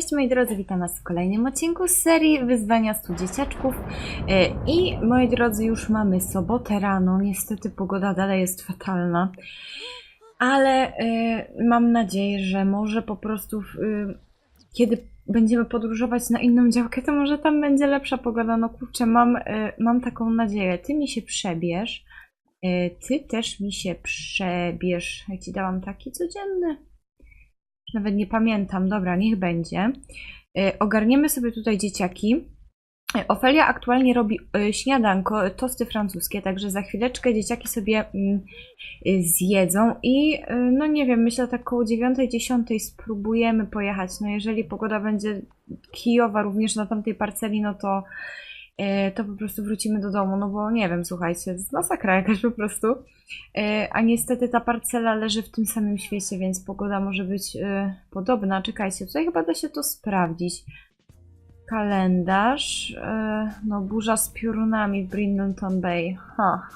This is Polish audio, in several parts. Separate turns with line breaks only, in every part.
Cześć moi drodzy, witam was w kolejnym odcinku z serii Wyzwania 100 Dzieciaczków. E, i moi drodzy już mamy sobotę rano, niestety pogoda dalej jest fatalna, ale e, mam nadzieję, że może po prostu e, kiedy będziemy podróżować na inną działkę, to może tam będzie lepsza pogoda, no kurczę, mam, mam taką nadzieję, ty mi się przebierz, ty też mi się przebierz, ja ci dałam taki codzienny. Nawet nie pamiętam. Dobra, niech będzie. Y, Ogarniemy sobie tutaj dzieciaki. Y, Ofelia aktualnie robi y, śniadanko, tosty francuskie, także za chwileczkę dzieciaki sobie mm, zjedzą i no nie wiem, myślę tak koło 9-10 spróbujemy pojechać. No jeżeli pogoda będzie kijowa również na tamtej parceli, no to to po prostu wrócimy do domu, no bo nie wiem, słuchajcie, jest masakra jakaś po prostu. E, A niestety ta parcela leży w tym samym świecie, więc pogoda może być e, podobna. Czekajcie, tutaj chyba da się to sprawdzić. Kalendarz. e, No, burza z piorunami w Brindleton Bay. Ha.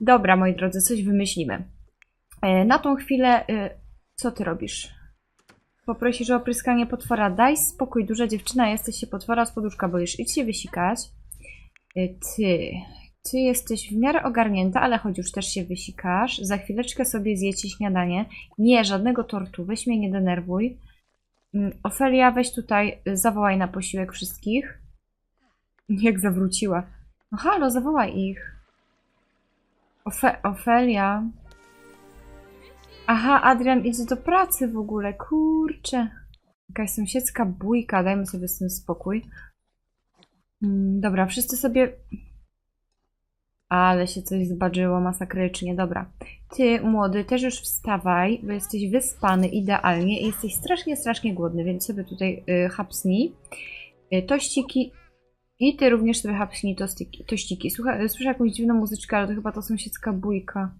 Dobra, moi drodzy, coś wymyślimy. E, Na tą chwilę, e, co ty robisz? Poprosisz o opryskanie potwora. Daj spokój, duża dziewczyna, jesteś się potwora z poduszka boisz. Idź się wysikać. E, Ty, ty jesteś w miarę ogarnięta, ale chodź już też się wysikasz. Za chwileczkę sobie zjecie śniadanie. Nie, żadnego tortu, weź mnie nie denerwuj. Mm, Ofelia, weź tutaj, y, zawołaj na posiłek wszystkich. Jak zawróciła. No halo, zawołaj ich. Ofe Ofelia. Aha, Adrian idzie do pracy w ogóle, kurczę. Jakaś sąsiedzka bójka, dajmy sobie z tym spokój. Mm, Dobra, wszyscy sobie ale się coś zbadżyło masakrycznie. Dobra. Ty, młody, też już wstawaj, bo jesteś wyspany idealnie i jesteś strasznie, strasznie głodny, więc sobie tutaj y, hapsnij. Y, tościki. I ty również sobie hapsnij tościki. tościki. Słuchaj, słyszę jakąś dziwną muzyczkę, ale to chyba to sąsiedzka bójka.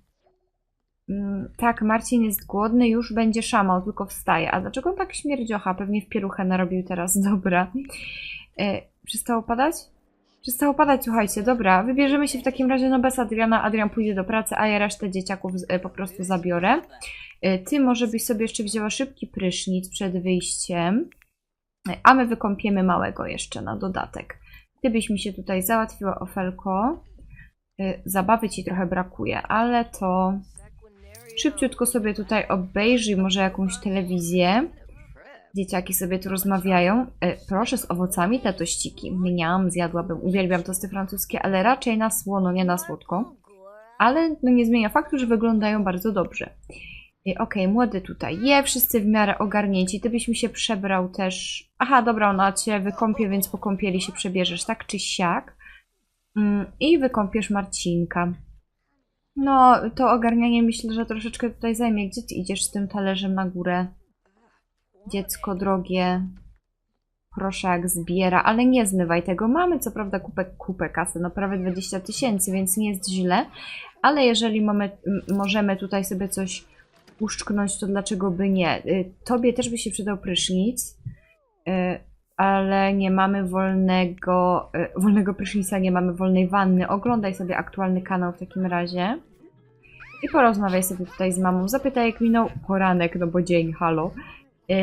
Mm, tak, Marcin jest głodny, już będzie szamał, tylko wstaje. A dlaczego on tak śmierdziocha? Pewnie w pieluchę narobił teraz. Dobra. Y, przestało padać? Przestało padać, słuchajcie, dobra, wybierzemy się w takim razie no bez Adriana, Adrian pójdzie do pracy, a ja resztę dzieciaków e, po prostu zabiorę. E, Ty może byś sobie jeszcze wzięła szybki prysznic przed wyjściem, E, a my wykąpiemy małego jeszcze na dodatek. Ty byś mi się tutaj załatwiła, Ofelko. E, Zabawy ci trochę brakuje, ale to szybciutko sobie tutaj obejrzyj może jakąś telewizję. Dzieciaki sobie tu rozmawiają. E, proszę z owocami te tościki. Mniam, zjadłabym. Uwielbiam tosty francuskie, ale raczej na słono, nie na słodko. Ale no nie zmienia faktu, że wyglądają bardzo dobrze. E, Okej, młody tutaj je, wszyscy w miarę ogarnięci. Ty byś mi się przebrał też. Aha, dobra, ona cię wykąpie, więc po kąpieli się przebierzesz, tak czy siak. Mm, I wykąpiesz Marcinka. No, to ogarnianie myślę, że troszeczkę tutaj zajmie. Gdzie ty idziesz z tym talerzem na górę? Dziecko drogie, proszę jak zbiera, ale nie zmywaj tego. Mamy co prawda kupę, kupę kasy, no prawie 20 tysięcy, więc nie jest źle, ale jeżeli mamy, możemy tutaj sobie coś uszczknąć, to dlaczego by nie? Y, Tobie też by się przydał prysznic, y, ale nie mamy wolnego, y, wolnego prysznica, nie mamy wolnej wanny. Oglądaj sobie aktualny kanał w takim razie. I porozmawiaj sobie tutaj z mamą. Zapytaj, jak minął poranek, no bo dzień, halo. Yy,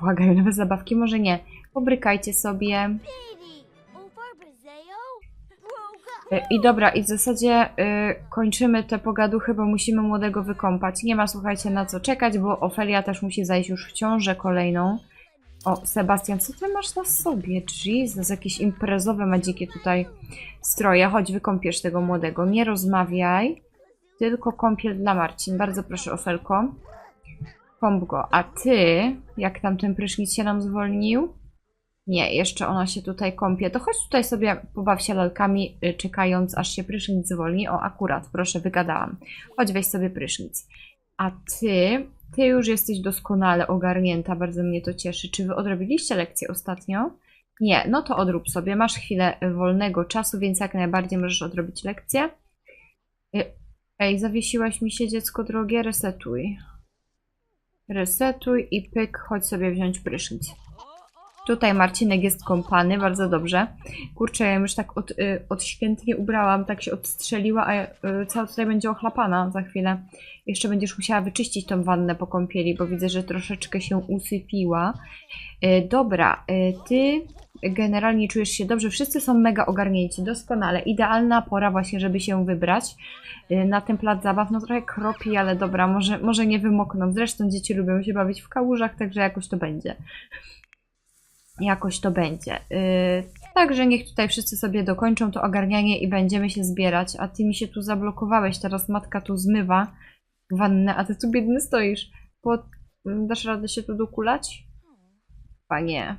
błagają nowe zabawki, może nie. Pobrykajcie sobie. Yy, I dobra, i w zasadzie kończymy te pogaduchy, bo musimy młodego wykąpać. Nie ma, słuchajcie, na co czekać, bo Ofelia też musi zajść już w ciążę kolejną. O, Sebastian, co ty masz na sobie? Jesus, jakieś imprezowe ma dzikie tutaj stroje. Chodź, wykąpiesz tego młodego. Nie rozmawiaj, tylko kąpiel dla Marcin. Bardzo proszę, Ofelko. Kąp go. A ty, jak tam ten prysznic się nam zwolnił? Nie, jeszcze ona się tutaj kąpie. To chodź tutaj sobie pobaw się lalkami, y, czekając aż się prysznic zwolni. O, akurat, proszę, wygadałam. Chodź, weź sobie prysznic. A ty, ty już jesteś doskonale ogarnięta, bardzo mnie to cieszy. Czy wy odrobiliście lekcję ostatnio? Nie, no to odrób sobie. Masz chwilę y, wolnego czasu, więc jak najbardziej możesz odrobić lekcję. Y, Ej, zawiesiłaś mi się, dziecko drogie, resetuj. Resetuj i pyk, chodź sobie wziąć prysznic. Tutaj Marcinek jest kąpany, bardzo dobrze. Kurczę, ja już tak od, y, odświętnie ubrałam, tak się odstrzeliła, a y, cała tutaj będzie ochlapana za chwilę. Jeszcze będziesz musiała wyczyścić tą wannę po kąpieli, bo widzę, że troszeczkę się usypiła. Y, dobra, y, ty generalnie czujesz się dobrze, wszyscy są mega ogarnięci, doskonale. Idealna pora właśnie, żeby się wybrać y, na ten plac zabaw. No trochę kropi, ale dobra, może, może nie wymokną. Zresztą dzieci lubią się bawić w kałużach, także jakoś to będzie. Jakoś to będzie. Yy, także niech tutaj wszyscy sobie dokończą to ogarnianie i będziemy się zbierać. A ty mi się tu zablokowałeś, teraz matka tu zmywa wannę, a ty tu biedny stoisz. Pod... Dasz radę się tu dokulać? Panie.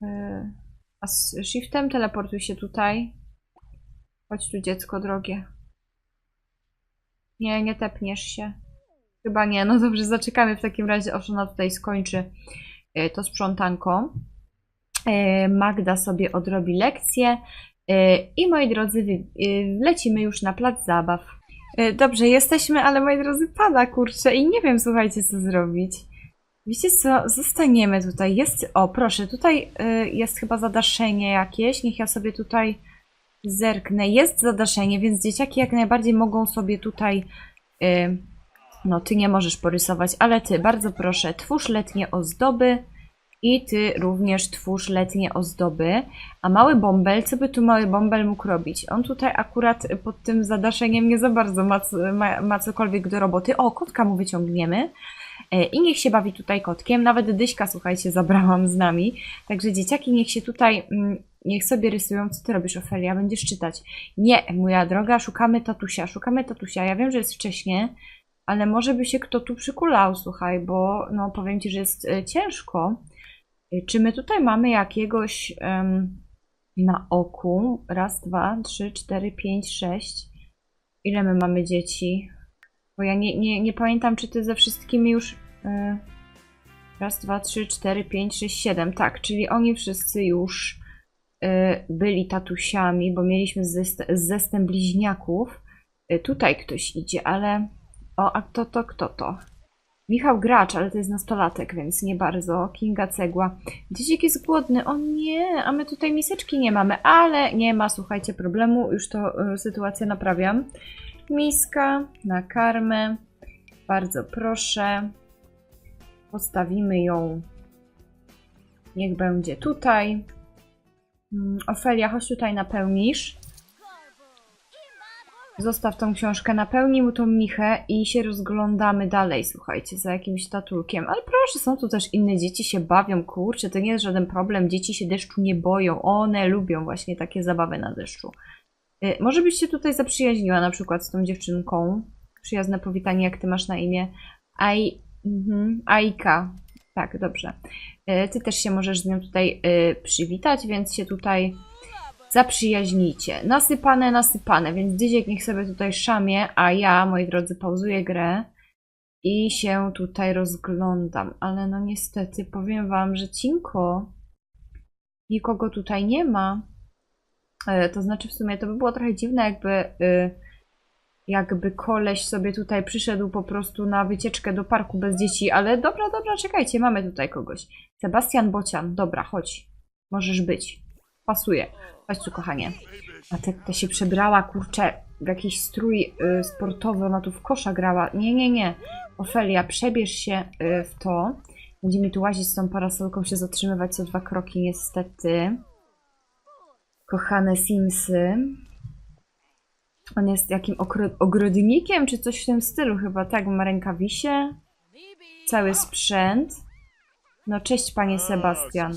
Yy, a z shiftem teleportuj się tutaj. Chodź tu dziecko drogie. Nie, nie tepniesz się. Chyba nie, no dobrze, zaczekamy w takim razie, aż ona tutaj skończy to sprzątanko. E, Magda sobie odrobi lekcję e, i moi drodzy, e, lecimy już na plac zabaw. E, Dobrze, jesteśmy, ale moi drodzy, pada kurczę i nie wiem, słuchajcie, co zrobić. Wiecie co, zostaniemy tutaj. Jest, o proszę, tutaj e, jest chyba zadaszenie jakieś, niech ja sobie tutaj zerknę. Jest zadaszenie, więc dzieciaki jak najbardziej mogą sobie tutaj no, ty nie możesz porysować, ale ty, bardzo proszę, twórz letnie ozdoby i ty również twórz letnie ozdoby. A mały bąbel, co by tu mały bąbel mógł robić? On tutaj akurat pod tym zadaszeniem nie za bardzo ma, ma, ma cokolwiek do roboty. O, kotka mu wyciągniemy. E, I niech się bawi tutaj kotkiem. Nawet Dyśka, słuchajcie, zabrałam z nami. Także dzieciaki niech się tutaj, mm, niech sobie rysują. Co ty robisz, Ofelia? Będziesz czytać. Nie, moja droga, szukamy tatusia, szukamy tatusia. Ja wiem, że jest wcześnie, ale może by się kto tu przykulał, słuchaj, bo no powiem ci, że jest e, ciężko. E, Czy my tutaj mamy jakiegoś em, na oku? Raz, dwa, trzy, cztery, pięć, sześć. Ile my mamy dzieci? Bo ja nie, nie, nie pamiętam, czy ty ze wszystkimi już. e, raz, dwa, trzy, cztery, pięć, sześć, siedem. Tak, czyli oni wszyscy już e, byli tatusiami, bo mieliśmy zest, zestęp bliźniaków. E, Tutaj ktoś idzie, ale. O, a kto to, kto to? Michał Gracz, ale to jest nastolatek, więc nie bardzo. Kinga Cegła. Dzieciak jest głodny. O nie, a my tutaj miseczki nie mamy, ale nie ma, słuchajcie, problemu. Już to y, sytuację naprawiam. Miska na karmę. Bardzo proszę. Postawimy ją. Niech będzie tutaj. Mm, Ofelia, chodź tutaj napełnisz. Zostaw tą książkę, napełnij mu tą michę i się rozglądamy dalej, słuchajcie, za jakimś tatulkiem. Ale proszę, są tu też inne dzieci, się bawią, kurczę, to nie jest żaden problem, dzieci się deszczu nie boją, one lubią właśnie takie zabawy na deszczu. Y, może byś się tutaj zaprzyjaźniła na przykład z tą dziewczynką. Przyjazne powitanie, jak ty masz na imię. Aj, mhm, Aika. Tak, dobrze. Y, Ty też się możesz z nią tutaj y, przywitać, więc się tutaj zaprzyjaźnijcie. Nasypane, nasypane, więc Dyziek niech sobie tutaj szamie, a ja, moi drodzy, pauzuję grę i się tutaj rozglądam. Ale no niestety, powiem wam, że cinko nikogo tutaj nie ma. E, To znaczy w sumie to by było trochę dziwne, jakby y, jakby koleś sobie tutaj przyszedł po prostu na wycieczkę do parku bez dzieci, ale dobra, dobra, czekajcie, mamy tutaj kogoś. Sebastian Bocian, dobra, chodź. Możesz być. Pasuje. Chodź tu, kochanie. A te, ta się przebrała, kurczę, w jakiś strój y, sportowy, ona tu w kosza grała. Nie, nie, nie. Ofelia, przebierz się y, w to. Będzie mi tu łazić z tą parasolką, się zatrzymywać co dwa kroki, niestety. Kochane Simsy. On jest jakim ogrodnikiem, czy coś w tym stylu chyba, tak? Ma rękawisie, cały sprzęt. No cześć, panie Sebastian.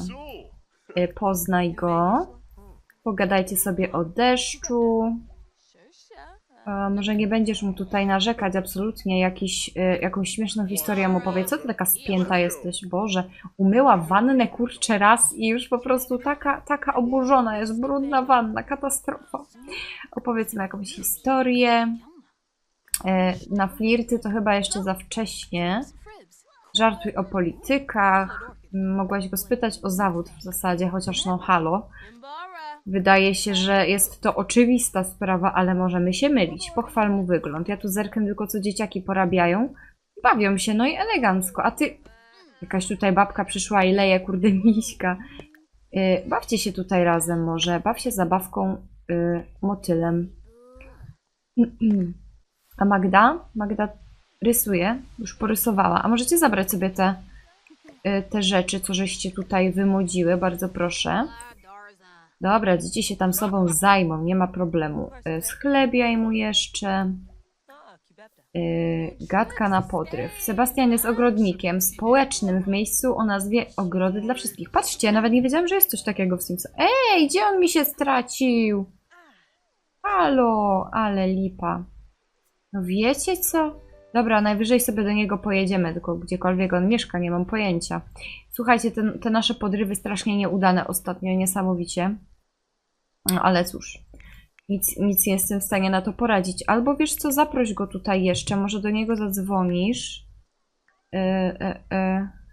Y, Poznaj go. Pogadajcie sobie o deszczu. Może nie będziesz mu tutaj narzekać absolutnie. Jakiś, y, jakąś śmieszną historię mu powie. Co ty taka spięta jesteś? Boże, umyła wannę kurczę raz i już po prostu taka, taka oburzona jest. Brudna wanna, katastrofa. Opowiedzmy jakąś historię. Y, Na flirty to chyba jeszcze za wcześnie. Żartuj o politykach. Mogłaś go spytać o zawód w zasadzie, chociaż no halo. Wydaje się, że jest to oczywista sprawa, ale możemy się mylić. Pochwal mu wygląd. Ja tu zerknę tylko, co dzieciaki porabiają. Bawią się, no i elegancko. A ty... Jakaś tutaj babka przyszła i leje, kurde, miśka. Y, bawcie się tutaj razem może. Baw się zabawką y, motylem. A Magda? Magda rysuje. Już porysowała. A możecie zabrać sobie te, te rzeczy, co żeście tutaj wymodziły. Bardzo proszę. Dobra, dzieci się tam sobą zajmą, nie ma problemu. Y, Schlebiaj mu jeszcze. Y, gadka na podryw. Sebastian jest ogrodnikiem społecznym w miejscu o nazwie Ogrody dla Wszystkich. Patrzcie, nawet nie wiedziałam, że jest coś takiego w Simsa. Ej, gdzie on mi się stracił? Halo, ale lipa. No wiecie co? Dobra, najwyżej sobie do niego pojedziemy, tylko gdziekolwiek on mieszka, nie mam pojęcia. Słuchajcie, te, te nasze podrywy strasznie nieudane ostatnio, niesamowicie. No, ale cóż, nic, nic nie jestem w stanie na to poradzić. Albo wiesz co, zaproś go tutaj jeszcze, może do niego zadzwonisz. E,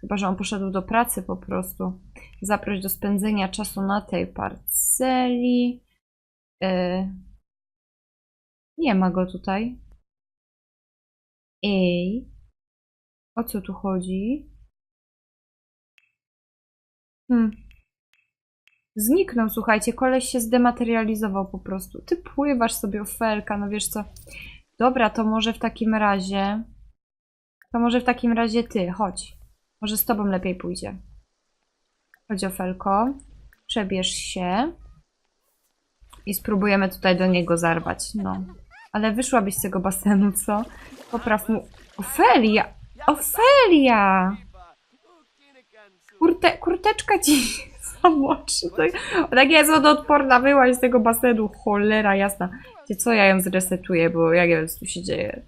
chyba, że on poszedł do pracy po prostu. Zaproś do spędzenia czasu na tej parceli. Nie ma go tutaj. Ej, o co tu chodzi? Hmm. Zniknął, słuchajcie, koleś się zdematerializował po prostu. Ty pływasz sobie, ofelka, no wiesz co. Dobra, to może w takim razie... To może w takim razie ty, chodź. Może z tobą lepiej pójdzie. Chodź, ofelko. Przebierz się. I spróbujemy tutaj do niego zarwać, no. Ale wyszłabyś z tego basenu, co? Popraw mu... Ofelia! Ofelia! Kurte, kurteczka ci zamoczy. To- Tak jest wodoodporna, wyłaź z tego basenu. Cholera jasna. Wiecie co, ja ją zresetuję, bo jak co tu się dzieje.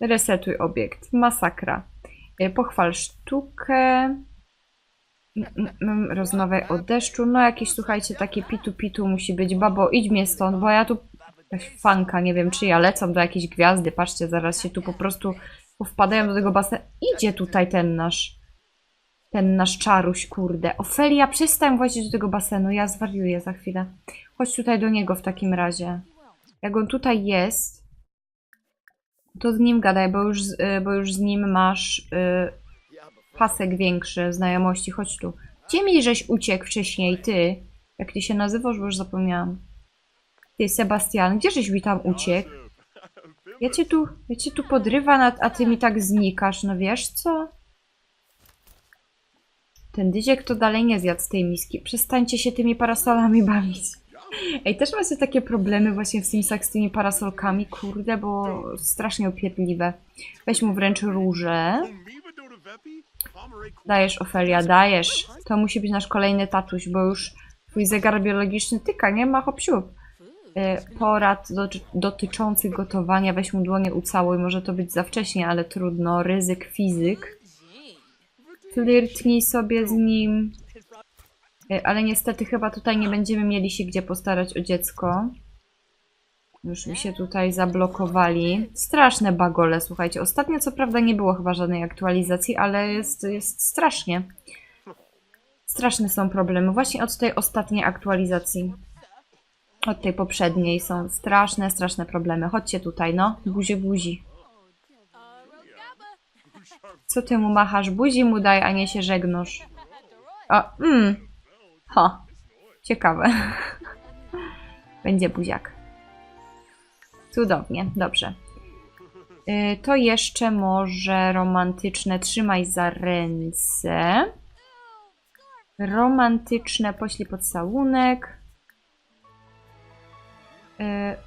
Resetuj obiekt. Masakra. E, Pochwal sztukę. Rozmawiaj o deszczu. No jakieś, słuchajcie, takie pitu-pitu musi być. Babo, idź mnie stąd, bo ja tu... Jakaś fanka, nie wiem czy ja lecą do jakiejś gwiazdy. Patrzcie, zaraz się tu po prostu wpadają do tego basenu. Idzie tutaj ten nasz... Ten nasz czaruś, kurde. Ofelia, przestań włazić do tego basenu. Ja zwariuję za chwilę. Chodź tutaj do niego w takim razie. Jak on tutaj jest, to z nim gadaj, bo już, y, bo już z nim masz y, pasek większy znajomości. Chodź tu. Gdzie mi żeś uciekł wcześniej, ty? Jak ty się nazywasz, bo już zapomniałam. Ty, Sebastian, gdzie żeś mi tam uciekł? Ja cię tu, ja cię tu podrywam, a, ty mi tak znikasz, no wiesz co? Ten dyziek to dalej nie zjadł z tej miski. Przestańcie się tymi parasolami bawić. Ej, też macie takie problemy właśnie w Simsach z tymi parasolkami, kurde, bo strasznie opierdliwe. Weź mu wręcz róże. Dajesz, Ofelia, dajesz. To musi być nasz kolejny tatuś, bo już twój zegar biologiczny tyka, nie ma hop siup. Y, Porad doty- dotyczących gotowania, weź mu dłonie ucałuj, może to być za wcześnie, ale trudno. Ryzyk fizyk. Flirtnij sobie z nim. Y, Ale niestety chyba tutaj nie będziemy mieli się gdzie postarać o dziecko. Już mi się tutaj zablokowali. Straszne bagole, słuchajcie. Ostatnio co prawda nie było chyba żadnej aktualizacji, ale jest, jest strasznie. Straszne są problemy. Właśnie od tej ostatniej aktualizacji. Od tej poprzedniej są straszne, straszne problemy. Chodźcie tutaj, no. Buzie, buzi. Co ty mu machasz? Buzi mu daj, a nie się żegnosz. A, mm. Ha. Ciekawe. Będzie buziak. Cudownie, dobrze. Y, To jeszcze może romantyczne trzymaj za ręce. Romantyczne poślij pocałunek. Y,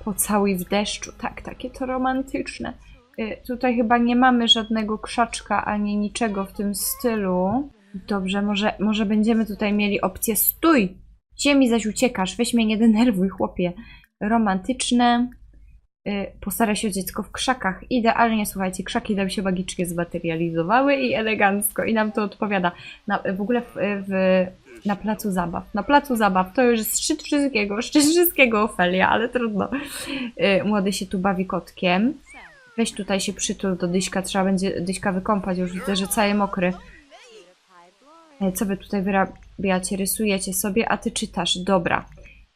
Pocałuj w deszczu. Tak, takie to romantyczne. Y, Tutaj chyba nie mamy żadnego krzaczka ani niczego w tym stylu. Dobrze, może, może będziemy tutaj mieli opcję stój! Gdzie mi zaś uciekasz? Weź mnie nie denerwuj, chłopie. Romantyczne. Y, Postaraj się o dziecko w krzakach. Idealnie, słuchajcie, krzaki nam się magicznie zmaterializowały i elegancko. I nam to odpowiada. Na, w ogóle w, w, na placu zabaw. Na placu zabaw to już jest szczyt wszystkiego. Szczyt wszystkiego Ofelia, ale trudno. Y, Młody się tu bawi kotkiem. Weź tutaj się przytul do Dyśka. Trzeba będzie Dyśka wykąpać. Już widzę, że cały mokry. E, Co wy tutaj wyrabiacie? Rysujecie sobie, a ty czytasz. Dobra.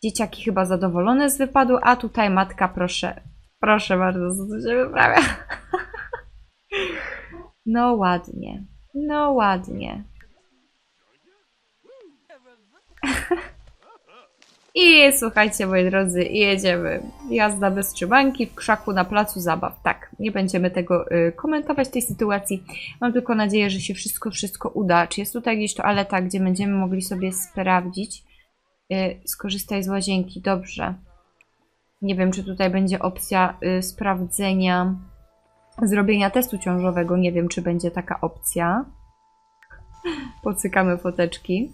Dzieciaki chyba zadowolone z wypadu, a tutaj matka, proszę. Proszę bardzo, co tu się wyprawia. No ładnie. No ładnie. I słuchajcie, moi drodzy, jedziemy. Jazda bez trzymanki w krzaku na placu zabaw. Tak, nie będziemy tego y, komentować tej sytuacji. Mam tylko nadzieję, że się wszystko, wszystko uda. Czy jest tutaj gdzieś toaleta, gdzie będziemy mogli sobie sprawdzić? Y, skorzystaj z łazienki, dobrze. Nie wiem, czy tutaj będzie opcja y, sprawdzenia zrobienia testu ciążowego. Nie wiem, czy będzie taka opcja. Pocykamy foteczki.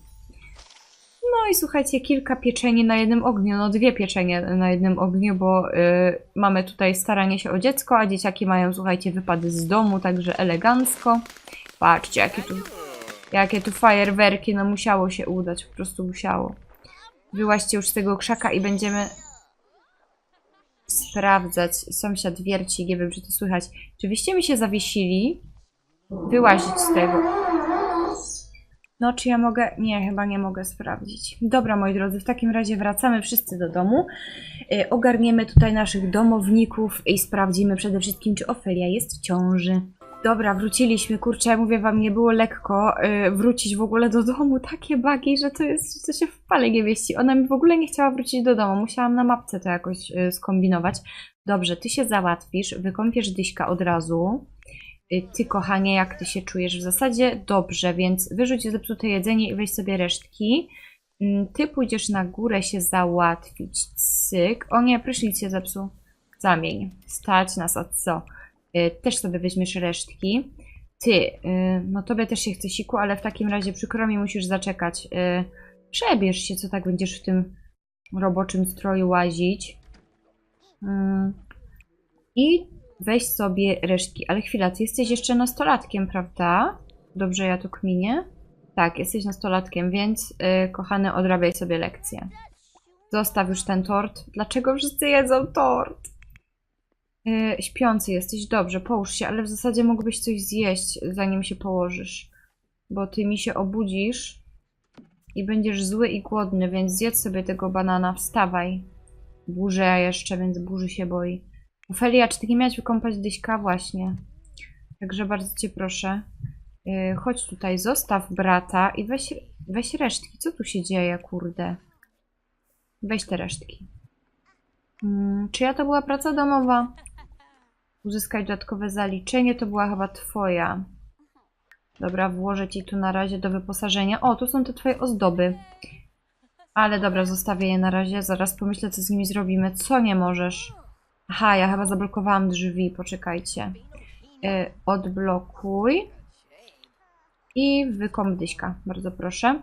No i słuchajcie, kilka pieczeni na jednym ogniu, no dwie pieczenie na jednym ogniu, bo y, mamy tutaj staranie się o dziecko, a dzieciaki mają, słuchajcie, wypady z domu, także elegancko. Patrzcie, jakie tu, jakie tu fajerwerki, no musiało się udać, po prostu musiało. Wyłaźcie już z tego krzaka i będziemy sprawdzać. Sąsiad wierci, nie wiem, czy to słychać. Czy wyście mi się zawiesili? Wyłazić z tego. No, czy ja mogę? Nie, chyba nie mogę sprawdzić. Dobra, moi drodzy, w takim razie wracamy wszyscy do domu. Y, ogarniemy tutaj naszych domowników i sprawdzimy przede wszystkim, czy Ofelia jest w ciąży. Dobra, wróciliśmy. Kurczę, mówię wam, nie było lekko y, wrócić w ogóle do domu. Takie bagi, że to jest, to się w pale nie mieści. Ona mi w ogóle nie chciała wrócić do domu. Musiałam na mapce to jakoś y, skombinować. Dobrze, ty się załatwisz, wykąpiesz Dyśka od razu. Y, Ty, kochanie, jak ty się czujesz? W zasadzie dobrze, więc wyrzuć zepsute jedzenie i weź sobie resztki. Mm, Ty pójdziesz na górę się załatwić. Cyk. O nie, prysznic się zepsuł. Zamień. Stać nas, a co? Y, Też sobie weźmiesz resztki. Ty, y, no tobie też się chce siku, ale w takim razie przykro mi musisz zaczekać. Y, Przebierz się, co tak będziesz w tym roboczym stroju łazić. I weź sobie resztki. Ale chwila, ty jesteś jeszcze nastolatkiem, prawda? Dobrze ja tu kminię? Tak, jesteś nastolatkiem, więc kochany, odrabiaj sobie lekcję. Zostaw już ten tort. Dlaczego wszyscy jedzą tort? Yy, śpiący jesteś, dobrze, połóż się, ale w zasadzie mógłbyś coś zjeść, zanim się położysz. Bo ty mi się obudzisz i będziesz zły i głodny, więc zjedz sobie tego banana, wstawaj. Burzę jeszcze, więc burzy się boi. Ofelia, czy ty nie miałaś wykąpać Dyśka? Właśnie. Także bardzo cię proszę. Yy, chodź tutaj, zostaw brata i weź, weź resztki. Co tu się dzieje, kurde? Weź te resztki. Mm, czyja to była praca domowa? Uzyskać dodatkowe zaliczenie, to była chyba twoja. Dobra, włożę ci tu na razie do wyposażenia. O, tu są te twoje ozdoby. Ale dobra, zostawię je na razie. Zaraz pomyślę, co z nimi zrobimy. Co nie możesz? Aha, ja chyba zablokowałam drzwi. Poczekajcie. Yy, odblokuj. I wykąp dyśka. Bardzo proszę.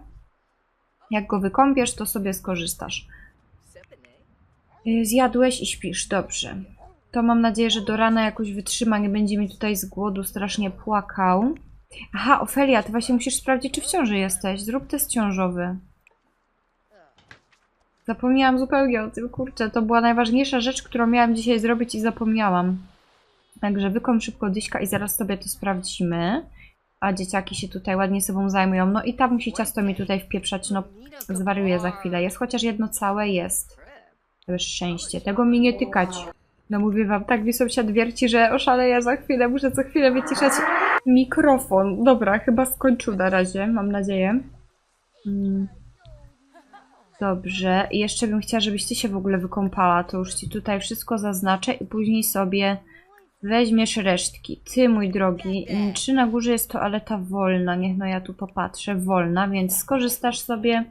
Jak go wykąpiesz, to sobie skorzystasz. Yy, Zjadłeś i śpisz. Dobrze. To mam nadzieję, że do rana jakoś wytrzyma. Nie będzie mi tutaj z głodu strasznie płakał. Aha, Ofelia, ty właśnie musisz sprawdzić, czy w ciąży jesteś. Zrób test ciążowy. Zapomniałam zupełnie o tym, kurczę. To była najważniejsza rzecz, którą miałam dzisiaj zrobić i zapomniałam. Także wykąp szybko dyśka i zaraz sobie to sprawdzimy. A dzieciaki się tutaj ładnie sobą zajmują. No i tam musi ciasto mi tutaj wpieprzać. No, zwariuję za chwilę. Jest chociaż jedno całe? Jest. Jest szczęście. Tego mi nie tykać. No mówię wam, tak mi sąsiad wierci, że oszaleję za chwilę. Muszę co chwilę wyciszać mikrofon. Dobra, chyba skończył na razie, mam nadzieję. Mm. Dobrze. I jeszcze bym chciała, żebyś ty się w ogóle wykąpała. To już ci tutaj wszystko zaznaczę i później sobie weźmiesz resztki. Ty, mój drogi, czy na górze jest toaleta wolna? Niech no ja tu popatrzę. Wolna, więc skorzystasz sobie.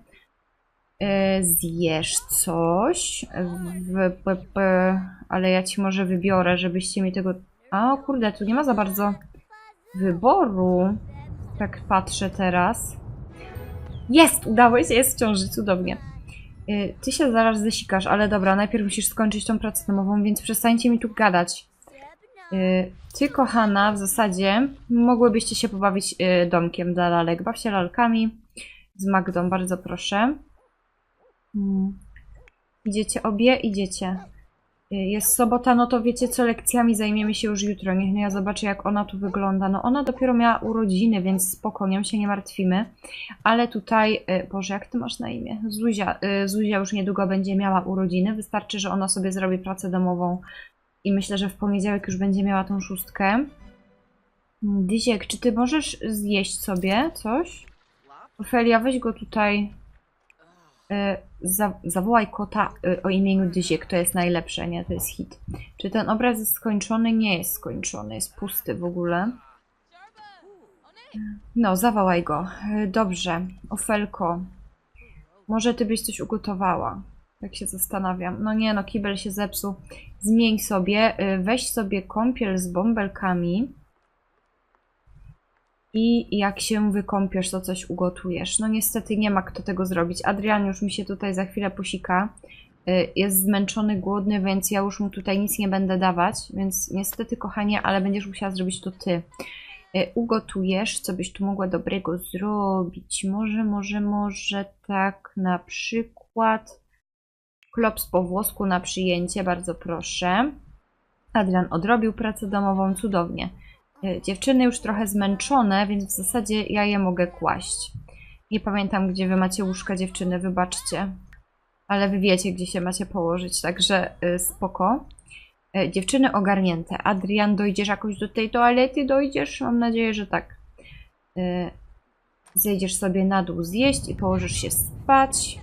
E, Zjesz coś. W, ale ja ci może wybiorę, żebyście mi tego... A, kurde, tu nie ma za bardzo wyboru. Tak patrzę teraz. Jest! Udało się, jest w ciąży, cudownie. Y, Ty się zaraz zesikasz, ale dobra, najpierw musisz skończyć tą pracę domową, więc przestańcie mi tu gadać. Y, Ty, kochana, w zasadzie mogłybyście się pobawić domkiem dla lalek. Baw się lalkami z Magdą, bardzo proszę. Mm. Idziecie obie? Idziecie. Y, Jest sobota, no to wiecie co, lekcjami zajmiemy się już jutro. Niech no ja zobaczę, jak ona tu wygląda. No ona dopiero miała urodziny, więc spokojnie, się nie martwimy. Ale tutaj, y, Boże, jak ty masz na imię? Zuzia. y, Zuzia już niedługo będzie miała urodziny. Wystarczy, że ona sobie zrobi pracę domową i myślę, że w poniedziałek już będzie miała tą szóstkę. Dyziek, czy ty możesz zjeść sobie coś? Ofelia, weź go tutaj. E, za, zawołaj kota e, o imieniu Dyziek, to jest najlepsze, nie? To jest hit. Czy ten obraz jest skończony? Nie jest skończony, jest pusty w ogóle. No, zawołaj go. E, Dobrze, Ofelko. Może ty byś coś ugotowała? Tak się zastanawiam. No nie, no kibel się zepsuł. Zmień sobie, weź sobie kąpiel z bąbelkami i jak się wykąpiesz, to coś ugotujesz. No niestety nie ma kto tego zrobić. Adrian już mi się tutaj za chwilę posika. Y, Jest zmęczony, głodny, więc ja już mu tutaj nic nie będę dawać. Więc niestety, kochanie, ale będziesz musiała zrobić to ty. Y, Ugotujesz, co byś tu mogła dobrego zrobić. Może, może, może tak na przykład klops po włosku na przyjęcie, bardzo proszę. Adrian odrobił pracę domową cudownie. E, Dziewczyny już trochę zmęczone, więc w zasadzie ja je mogę kłaść. Nie pamiętam, gdzie wy macie łóżka dziewczyny, wybaczcie. Ale wy wiecie, gdzie się macie położyć, także y, spoko. E, Dziewczyny ogarnięte. Adrian, dojdziesz jakoś do tej toalety? Dojdziesz? Mam nadzieję, że tak. E, Zejdziesz sobie na dół zjeść i położysz się spać.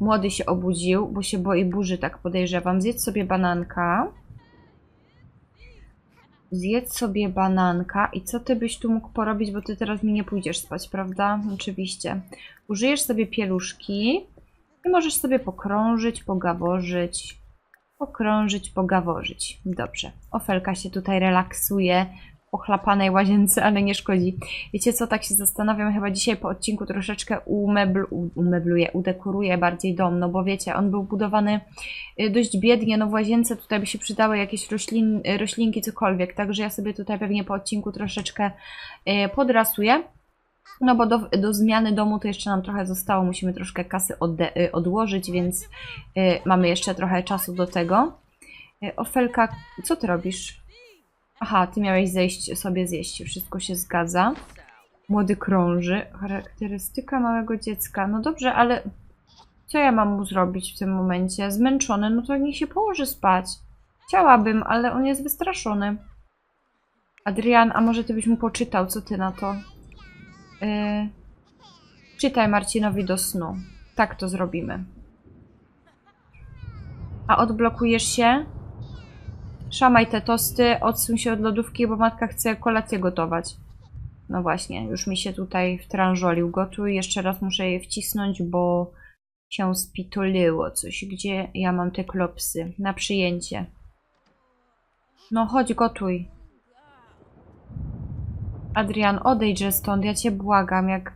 Młody się obudził, bo się boi burzy, tak podejrzewam. Zjedz sobie bananka. Zjedz sobie bananka i co ty byś tu mógł porobić, bo ty teraz mi nie pójdziesz spać, prawda? Oczywiście. Użyjesz sobie pieluszki i możesz sobie pokrążyć, pogaworzyć. Pokrążyć, pogaworzyć. Dobrze. Ofelka się tutaj relaksuje ochlapanej łazience, ale nie szkodzi. Wiecie co, tak się zastanawiam, chyba dzisiaj po odcinku troszeczkę umebl, u- umebluję, udekoruję bardziej dom, no bo wiecie, on był budowany y, dość biednie, no w łazience tutaj by się przydały jakieś roślin, roślinki, cokolwiek, także ja sobie tutaj pewnie po odcinku troszeczkę y, podrasuję. No bo do, do zmiany domu to jeszcze nam trochę zostało, musimy troszkę kasy odde, y, odłożyć, więc mamy jeszcze trochę czasu do tego. Ofelka, co ty robisz? Aha, ty miałeś zejść sobie zjeść, wszystko się zgadza. Młody krąży. Charakterystyka małego dziecka. No dobrze, ale co ja mam mu zrobić w tym momencie? Zmęczony, no to niech się położy spać. Chciałabym, ale on jest wystraszony. Adrian, a może ty byś mu poczytał, co ty na to? Yy, czytaj Marcinowi do snu. Tak to zrobimy. A odblokujesz się? Szamaj te tosty, odsuń się od lodówki, bo matka chce kolację gotować. No właśnie, już mi się tutaj wtrążolił. Gotuj, jeszcze raz muszę je wcisnąć, bo się spituliło coś. Gdzie ja mam te klopsy? Na przyjęcie. No chodź, gotuj. Adrian, odejdźże stąd, ja cię błagam, jak...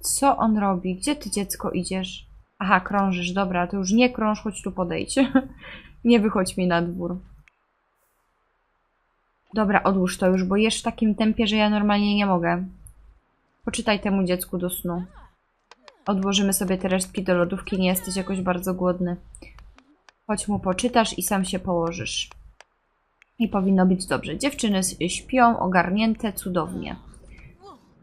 Co on robi? Gdzie ty, dziecko, idziesz? Aha, krążysz, dobra, to już nie krąż, chodź tu podejdź. nie wychodź mi na dwór. Dobra, odłóż to już, bo jesz w takim tempie, że ja normalnie nie mogę. Poczytaj temu dziecku do snu. Odłożymy sobie te resztki do lodówki, nie jesteś jakoś bardzo głodny. Chodź mu poczytasz i sam się położysz. I powinno być dobrze. Dziewczyny śpią, ogarnięte, cudownie.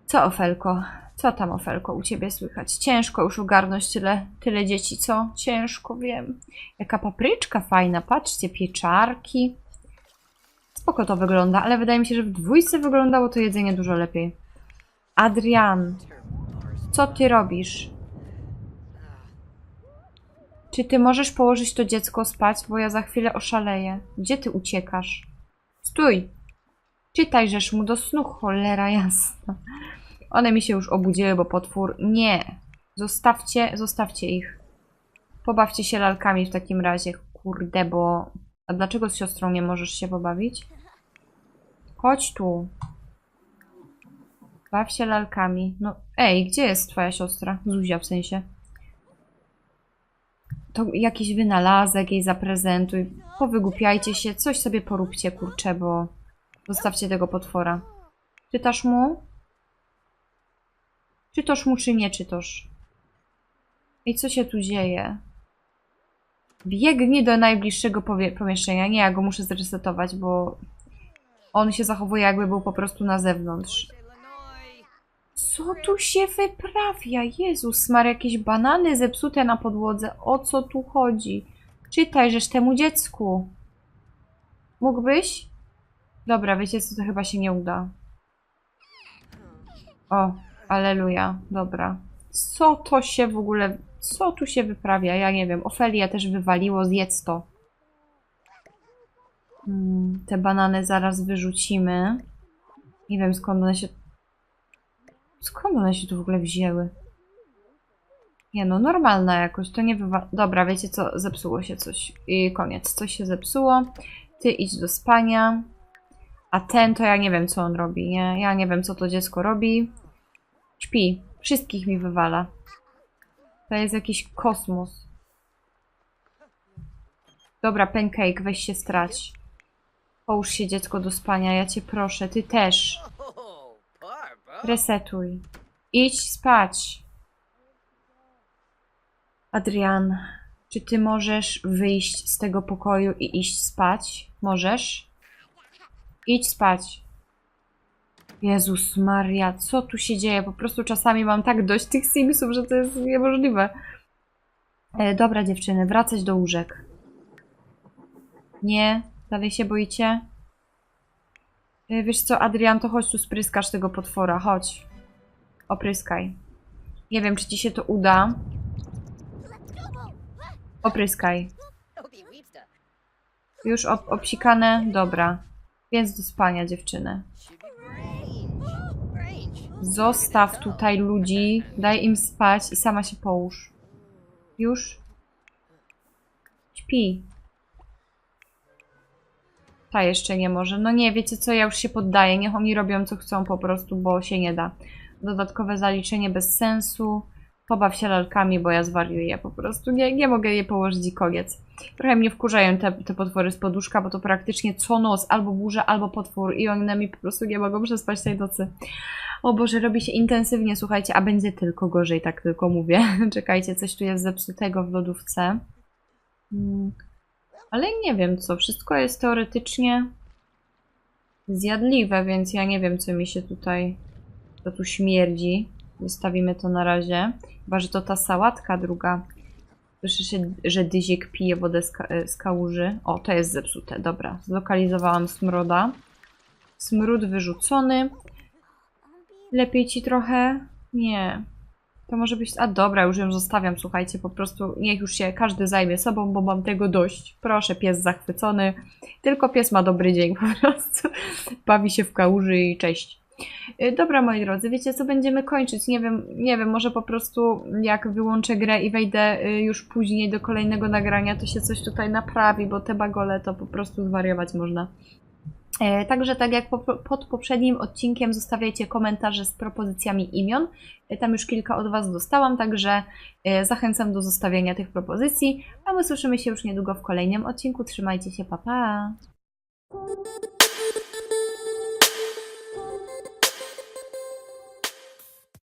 Co, Ofelko? Co tam, Ofelko, u ciebie słychać? Ciężko już ogarnąć tyle, tyle dzieci, co? Ciężko, wiem. Jaka papryczka fajna, patrzcie, pieczarki. Spoko to wygląda, ale wydaje mi się, że w dwójce wyglądało to jedzenie dużo lepiej. Adrian, co ty robisz? Czy ty możesz położyć to dziecko spać, bo ja za chwilę oszaleję? Gdzie ty uciekasz? Stój! Czytajżesz mu do snu, cholera jasna. One mi się już obudziły, bo potwór... Nie! Zostawcie, zostawcie ich. Pobawcie się lalkami w takim razie. Kurde, bo... A dlaczego z siostrą nie możesz się pobawić? Chodź tu. Baw się lalkami. No, ej, gdzie jest twoja siostra? Zuzia w sensie. To jakiś wynalazek jej zaprezentuj. Powygłupiajcie się, coś sobie poróbcie, kurczę, bo zostawcie tego potwora. Czytasz mu? Czytasz mu, czy nie czytasz? I co się tu dzieje? Biegnij do najbliższego pomieszczenia. Nie, ja go muszę zresetować, bo on się zachowuje, jakby był po prostu na zewnątrz. Co tu się wyprawia? Jezus, ma jakieś banany zepsute na podłodze. O co tu chodzi? Czytaj, żeż temu dziecku. Mógłbyś? Dobra, wiecie co, to chyba się nie uda. O, aleluja, dobra. Co to się w ogóle, co tu się wyprawia? Ja nie wiem. Ofelia też wywaliło, zjedz to. Hmm, te banany zaraz wyrzucimy. Nie wiem skąd one się... Skąd one się tu w ogóle wzięły? Nie no, normalna jakoś, to nie bywa... Dobra, wiecie co, zepsuło się coś. I koniec, coś się zepsuło. Ty idź do spania. A ten to ja nie wiem, co on robi, nie? Ja nie wiem, co to dziecko robi. Śpi. Wszystkich mi wywala. To jest jakiś kosmos. Dobra, pancake, weź się strać. Połóż się dziecko do spania, ja cię proszę, ty też. Resetuj. Idź spać. Adrian, czy ty możesz wyjść z tego pokoju i iść spać? Możesz? Idź spać. Jezus Maria, co tu się dzieje? Po prostu czasami mam tak dość tych Simsów, że to jest niemożliwe. E, dobra dziewczyny, wracać do łóżek. Nie? Dalej się boicie? E, Wiesz co, Adrian, to chodź tu spryskasz tego potwora, chodź. Opryskaj. Nie wiem, czy ci się to uda. Opryskaj. Już ob obsikane? Dobra. Więc do spania, dziewczyny. Zostaw tutaj ludzi, daj im spać i sama się połóż. Już? Śpi. Ta jeszcze nie może. No nie, wiecie co, ja już się poddaję. Niech oni robią co chcą po prostu, bo się nie da. Dodatkowe zaliczenie bez sensu. Pobaw się lalkami, bo ja zwariuję po prostu. Nie, nie mogę je położyć i koniec. Trochę mnie wkurzają te, te potwory z poduszka, bo to praktycznie co noc albo burza, albo potwór i one mi po prostu nie mogą przespać tej nocy. O Boże, robi się intensywnie, słuchajcie, a będzie tylko gorzej, tak tylko mówię. Czekajcie, coś tu jest zepsutego w lodówce. Mm, Ale nie wiem co, wszystko jest teoretycznie zjadliwe, więc ja nie wiem co mi się tutaj, co tu śmierdzi. Zostawimy to na razie. Chyba, że to ta sałatka druga. Słyszę się, że Dyziek pije wodę z, ka- z kałuży. O, to jest zepsute, dobra. Zlokalizowałam smroda. Smród wyrzucony. Lepiej ci trochę? Nie. To może być. A dobra, już ją zostawiam, słuchajcie, po prostu niech już się każdy zajmie sobą, bo mam tego dość. Proszę, pies zachwycony. Tylko pies ma dobry dzień po prostu. Bawi się w kałuży i cześć. Y, Dobra, moi drodzy, wiecie co, będziemy kończyć. Nie wiem, nie wiem, może po prostu jak wyłączę grę i wejdę y, już później do kolejnego nagrania, to się coś tutaj naprawi, bo te bagole to po prostu zwariować można. E, Także tak jak po, pod poprzednim odcinkiem zostawiajcie komentarze z propozycjami imion. E, Tam już kilka od Was dostałam, także e, zachęcam do zostawiania tych propozycji. A my słyszymy się już niedługo w kolejnym odcinku. Trzymajcie się, pa pa!